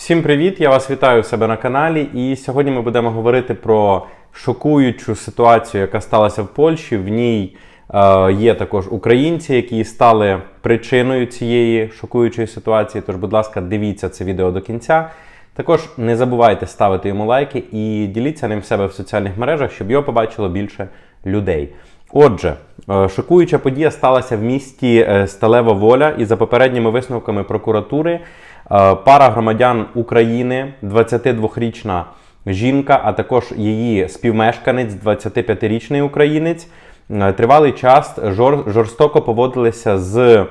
Всім привіт! Я вас вітаю у себе на каналі. І сьогодні ми будемо говорити про шокуючу ситуацію, яка сталася в Польщі. В ній е, є також українці, які стали причиною цієї шокуючої ситуації. Тож, будь ласка, дивіться це відео до кінця. Також не забувайте ставити йому лайки і діліться ним в себе в соціальних мережах, щоб його побачило більше людей. Отже, е, шокуюча подія сталася в місті е, Сталева Воля, і за попередніми висновками прокуратури пара громадян України, 22-річна жінка, а також її співмешканець, 25-річний українець, е, тривалий час жор- жорстоко поводилися з е,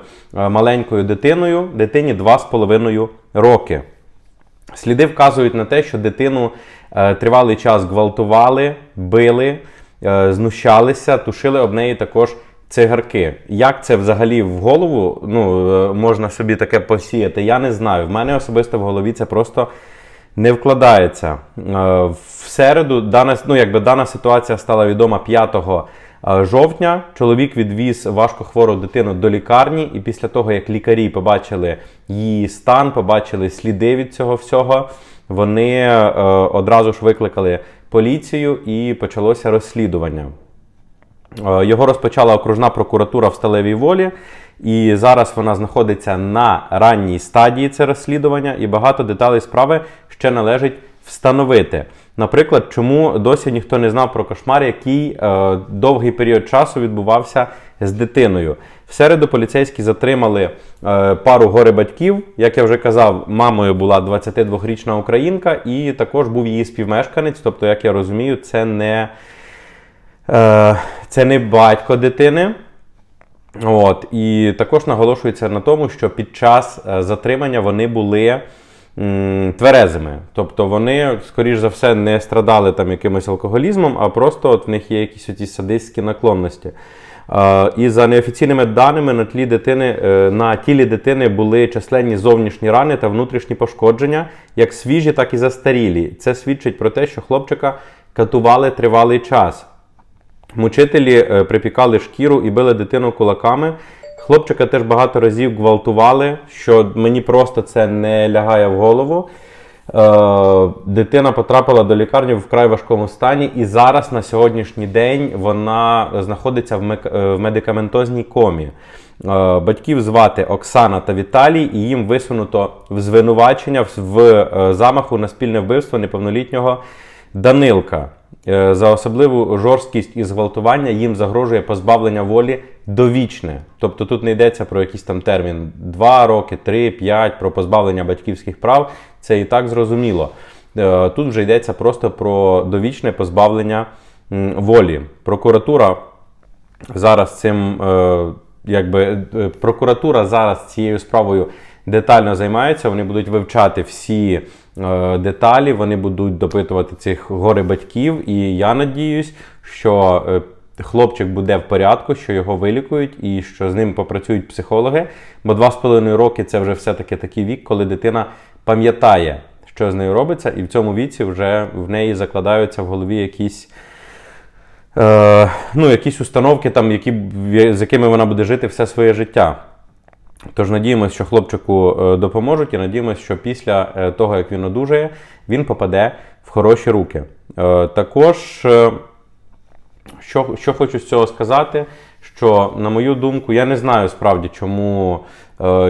маленькою дитиною, дитині 2,5 роки. Сліди вказують на те, що дитину е, тривалий час гвалтували, били, е, знущалися, тушили об неї також цигарки. Як це взагалі в голову ну, е, можна собі таке посіяти, я не знаю. В мене особисто в голові це просто не вкладається. Е, В середу дана, ну, якби дана ситуація стала відома 5 е, жовтня. Чоловік відвіз важкохвору дитину до лікарні, і після того, як лікарі побачили її стан, побачили сліди від цього всього, вони одразу ж викликали поліцію і почалося розслідування. Е, Його розпочала окружна прокуратура в Сталевій волі, і зараз вона знаходиться на ранній стадії це розслідування, і багато деталей справи ще належить встановити. Наприклад, чому досі ніхто не знав про кошмар, який е, довгий період часу відбувався з дитиною. В середу поліцейські затримали е, пару горе батьків. Як я вже казав, мамою була 22-річна українка, і також був її співмешканець. Тобто, як я розумію, це не Це не батько дитини. От, і також наголошується на тому, що під час е, затримання вони були м, тверезими. Тобто вони, скоріш за все, не страдали там якимось алкоголізмом, а просто от в них є якісь оті садистські наклонності. Е, І за неофіційними даними на тлі дитини, е, на тілі дитини були численні зовнішні рани та внутрішні пошкодження, як свіжі, так і застарілі. Це свідчить про те, що хлопчика катували тривалий час. Мучителі е, припікали шкіру і били дитину кулаками. Хлопчика теж багато разів гвалтували, що мені просто це не лягає в голову. Е, дитина потрапила до лікарні в вкрай важкому стані, і зараз на сьогоднішній день вона знаходиться в, е, медикаментозній комі. Батьків звати Оксана та Віталій, і їм висунуто в звинувачення в- замаху на спільне вбивство неповнолітнього Данилка. Е, За особливу жорсткість і зґвалтування їм загрожує позбавлення волі довічне. Тобто тут не йдеться про якийсь там термін 2 роки, 3, 5, про позбавлення батьківських прав. Це і так зрозуміло. Е, Тут вже йдеться просто про довічне позбавлення волі. Прокуратура зараз цим, е, якби прокуратура зараз цією справою детально займається. Вони будуть вивчати всі е, деталі, вони будуть допитувати цих горе батьків. І я надіюсь, що е, хлопчик буде в порядку, що його вилікують і що з ним попрацюють психологи. Бо два з половиною роки це вже все-таки такий вік, коли дитина пам'ятає, що з нею робиться, і в цьому віці вже в неї закладаються в голові якісь. Е, ну, якісь установки, там, які, з якими вона буде жити все своє життя. Тож надіємося, що хлопчику е, допоможуть, і надіємося, що після е, того, як він одужає, він попаде в хороші руки. Е, Також, що, що хочу з цього сказати, що, на мою думку, я не знаю справді, чому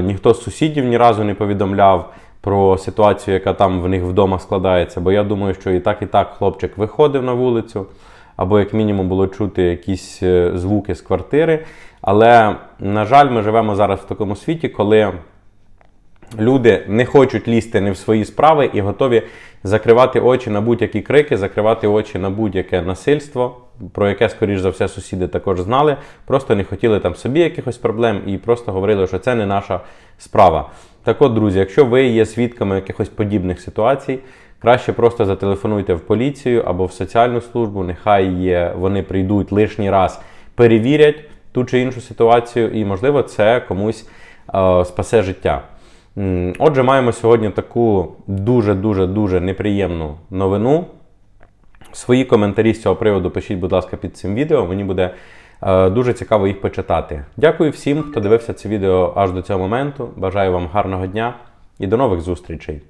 ніхто з сусідів ні разу не повідомляв про ситуацію, яка там в них вдома складається. Бо я думаю, що і так, і так хлопчик виходив на вулицю, або як мінімум було чути якісь звуки з квартири. Але, на жаль, ми живемо зараз в такому світі, коли люди не хочуть лізти не в свої справи і готові закривати очі на будь-які крики, закривати очі на будь-яке насильство, про яке, скоріш за все, сусіди також знали. Просто не хотіли там собі якихось проблем і просто говорили, що це не наша справа. Так от, друзі, якщо ви є свідками якихось подібних ситуацій, краще просто зателефонуйте в поліцію або в соціальну службу. Нехай є, вони прийдуть лишній раз, перевірять ту чи іншу ситуацію, і, можливо, це комусь е, спасе життя. Отже, маємо сьогодні таку дуже-дуже дуже неприємну новину. Свої коментарі з цього приводу пишіть, будь ласка, під цим відео. Мені буде е, дуже цікаво їх почитати. Дякую всім, хто дивився це відео аж до цього моменту. Бажаю вам гарного дня і до нових зустрічей!